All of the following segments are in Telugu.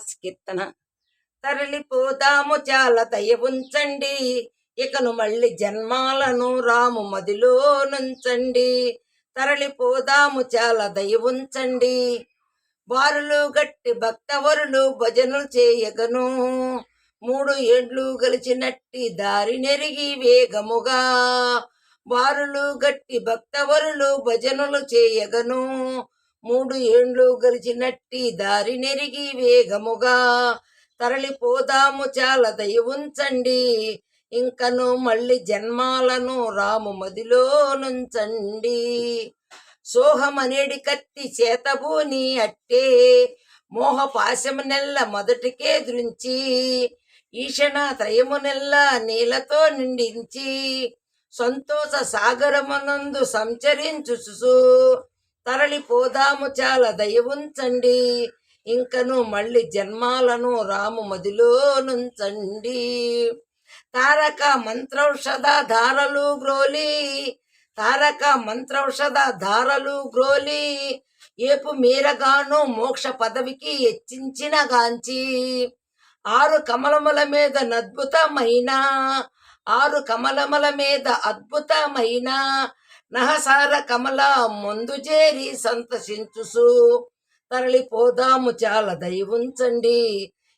కీర్తన. తరలిపోదాము చాలా దయ ఉంచండి. ఇకను మళ్ళీ జన్మాలను రాము మదిలో నుంచండి. తరలిపోదాము చాలా దయ ఉంచండి. వారులు గట్టి భక్తవరులు భజనలు చేయగను. మూడు ఏండ్లు గలిచినట్టి దారి నెరిగి వేగముగా. వారులు గట్టి భక్తవరులు భజనలు చేయగను. మూడు ఏండ్లు గలిచినట్టి దారి నెరిగి వేగముగా తరలిపోదాము చాలా దయ ఉంచండి. ఇంకను మళ్ళీ జన్మాలను రాము మదిలో నుంచండి. సోహమనేడి కత్తి చేతబూని అట్టే మోహ పాశము నెల్ల మొదటికే దృంచి ఈషణ త్రయము నెల్ల నీలతో నిండించి సంతోష సాగరమునందు సంచరించు తరలిపోదాము చాలా దయ ఉంచండి ఇంకను మళ్ళీ జన్మాలను రాము మదిలోనుంచండి. తారక మంత్రౌషధ ధారలు గ్రోలి తారక మంత్రౌషధ ధారలు గ్రోలి ఏపు మీరగాను మోక్ష పదవికి హెచ్చించిన గాంచి. ఆరు కమలముల మీద అద్భుతమైన ఆరు కమలముల మీద అద్భుతమైన నహసార కమల ముందు చేరి సంతసించుసు. తరలిపోదాము చాలా దయ ఉంచండి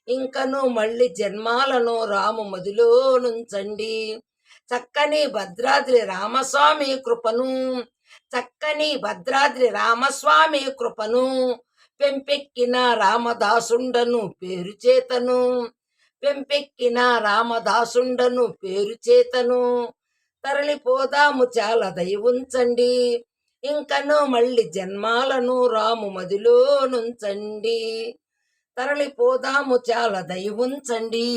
ఇంకను మళ్ళీ జన్మాలను రాము మదిలో నుంచండి చక్కని భద్రాద్రి రామస్వామి కృపను చక్కని భద్రాద్రి రామస్వామి కృపను పెంపెక్కిన రామదాసుండను పేరు చేతను పెంపెక్కిన రామదాసుండను పేరు చేతను తరలిపోదాము చాలా దయ ఉంచండి. ఇంకనో మళ్ళీ జన్మాలను రాము మదిలో నుంచండి తరలిపోదాము చాలా దయ ఉంచండి.